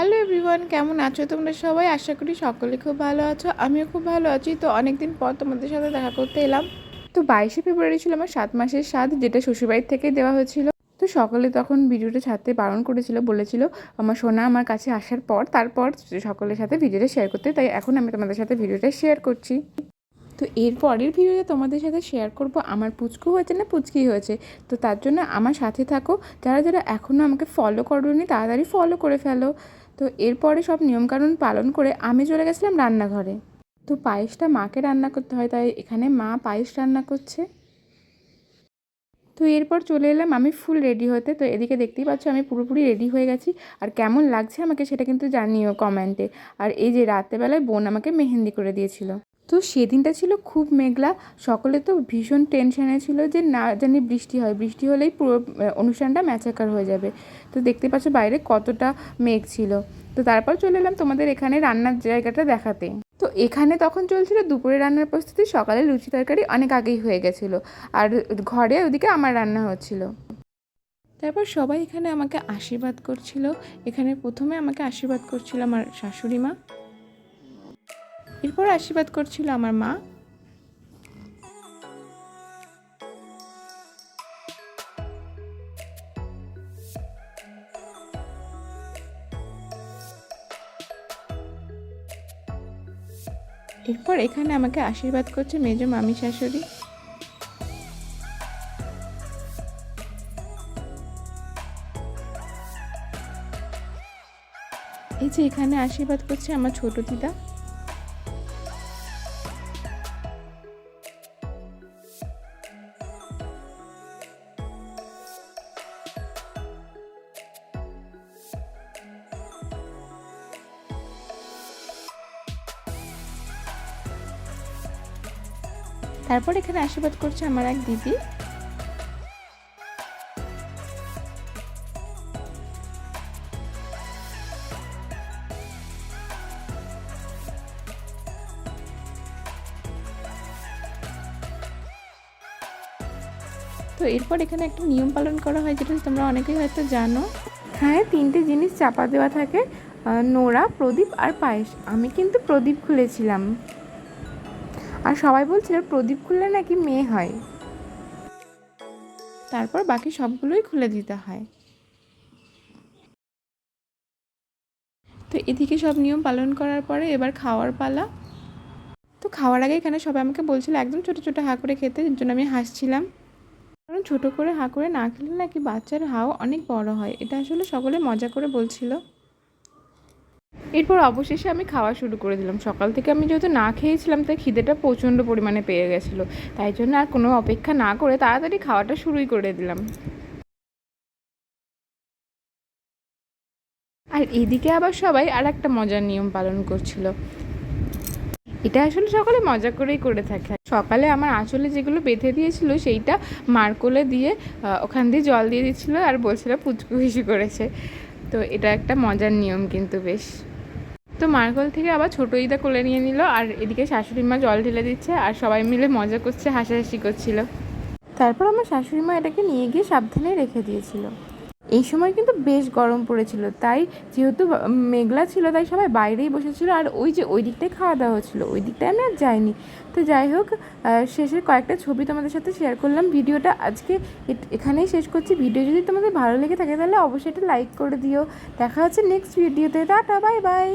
Hello everyone, কেমন আছো তোমরা সবাই? আশা করি সকলে খুব ভালো আছো। আমিও খুব ভালো আছি। তো অনেকদিন পর তোমাদের সাথে দেখা করতে এলাম। তো বাইশে ফেব্রুয়ারি ছিল আমার সাত মাসের স্বাদ যেটা শ্বশুরবাড়ির থেকে দেওয়া হয়েছিল। তো সকলে তখন ভিডিওটা ছাড়তে বারণ করেছিল, বলেছিল, আমার সোনা আমার কাছে আসার পর, তারপর সকলের সাথে ভিডিওটা শেয়ার করতে। তাই এখন আমি তোমাদের সাথে ভিডিওটা শেয়ার করছি। তো এর পরের ভিডিওতে তোমাদের সাথে শেয়ার করব, আমার পুচকু হয়েছে না পুচকি হয়েছে? তো তার জন্য আমার সাথে থাকো। যারা যারা এখনও আমাকে ফলো করোনি, তাড়াতাড়ি ফলো করে ফেলো। তো এরপরে সব নিয়মকানুন পালন করে আমি চলে গেছিলাম রান্নাঘরে। তো পায়েসটা মাকে রান্না করতে হয়, তাই এখানে মা পায়েস রান্না করছে। তো এরপর চলে এলাম আমি ফুল রেডি হতে। তো এদিকে দেখতেই পাচ্ছ আমি পুরোপুরি রেডি হয়ে গেছি। আর কেমন লাগছে আমাকে সেটা কিন্তু জানিও কমেন্টে। আর এই যে রাত্রেবেলায় বোন আমাকে মেহেন্দি করে দিয়েছিল। তো সেদিনটা ছিল খুব মেঘলা। সকলে তো ভীষণ টেনশানে ছিল যে না জানি বৃষ্টি হয়। বৃষ্টি হলেই পুরো অনুষ্ঠানটা ম্যাচাকার হয়ে যাবে। তো দেখতে পাচ্ছ বাইরে কতটা মেঘ ছিল। তো তারপর চলে এলাম তোমাদের এখানে রান্নার জায়গাটা দেখাতে। তো এখানে তখন চলছিল দুপুরে রান্নার প্রস্তুতি, সকালে লুচি তরকারি অনেক আগেই হয়ে গেছিল। আর ঘরে ওদিকে আমার রান্না হচ্ছিল। তারপর সবাই এখানে আমাকে আশীর্বাদ করছিল। এখানে প্রথমে আমাকে আশীর্বাদ করছিল আমার শাশুড়ি মা। এরপর আশীর্বাদ করছিল আমার মা। এরপর এখানে আমাকে আশীর্বাদ করছে মেজো মামি শাশুড়ি। এই যে এখানে আশীর্বাদ করছে আমার ছোট দিদা। তারপর এখানে আশীর্বাদ করছে আমার এক দিদি। তো এরপর এখানে একটা নিয়ম পালন করা হয়, যেটা তোমরা অনেকেই হয়তো জানো। হ্যাঁ তিনটে জিনিস চাপা দেওয়া থাকে নোড়া প্রদীপ আর পায়েস। আমি কিন্তু প্রদীপ খুলেছিলাম। আর সবাই বলছিল প্রদীপ খুললে নাকি মেয়ে হয়। তারপর বাকি সবগুলোই খুলে দিতে হয়। তো এদিকে সব নিয়ম পালন করার পরে এবার খাওয়ার পালা। তো খাওয়ার আগে এখানে সবাই আমাকে বলছিল, একদম ছোটো ছোটো হা করে খেতে, এর জন্য আমি হাসছিলাম। কারণ ছোটো করে হা করে না খেলে নাকি বাচ্চার হাও অনেক বড় হয়। এটা আসলে সকলে মজা করে বলছিল। এরপর অবশেষে আমি খাওয়া শুরু করে দিলাম। সকাল থেকে আমি যেহেতু না খেয়েছিলাম, তাই খিদেটা প্রচণ্ড পরিমাণে পেয়ে গেছিল। তাই জন্য আর কোনো অপেক্ষা না করে তাড়াতাড়ি খাওয়াটা শুরুই করে দিলাম। আর এদিকে আবার সবাই আর একটা মজার নিয়ম পালন করছিল। এটা আসলে সকালে মজা করেই করে থাকে। সকালে আমার আঁচলে যেগুলো বেঁধে দিয়েছিল, সেইটা মারকোলে দিয়ে ওখান দিয়ে জল দিয়ে দিচ্ছিল আর বলছিল পুচকু করেছে। তো এটা একটা মজার নিয়ম কিন্তু বেশ। তো মার্গল থেকে আবার ছোটো ইদা কোলে নিয়ে নিল আর এদিকে শাশুড়ি মা জল ঢেলে দিচ্ছে আর সবাই মিলে মজা করছে, হাসাহাসি করছিল। তারপর আমার শাশুড়ি মা এটাকে নিয়ে গিয়ে সাবধানে রেখে দিয়েছিল। এই সময় কিন্তু বেশ গরম পড়েছিল, তাই যেহেতু মেঘলা ছিল, তাই সবাই বাইরেই বসেছিল আর ওই যে ওই দিকটায় খাওয়া দাওয়া হচ্ছিল, ওই দিকটায় আমি আর যাইনি। তো যাই হোক শেষের কয়েকটা ছবি তোমাদের সাথে শেয়ার করলাম। ভিডিওটা আজকে এখানেই শেষ করছি। ভিডিও যদি তোমাদের ভালো লেগে থাকে তাহলে অবশ্যই এটা লাইক করে দিও। দেখা হচ্ছে নেক্সট ভিডিওতে টাটা বাই বাই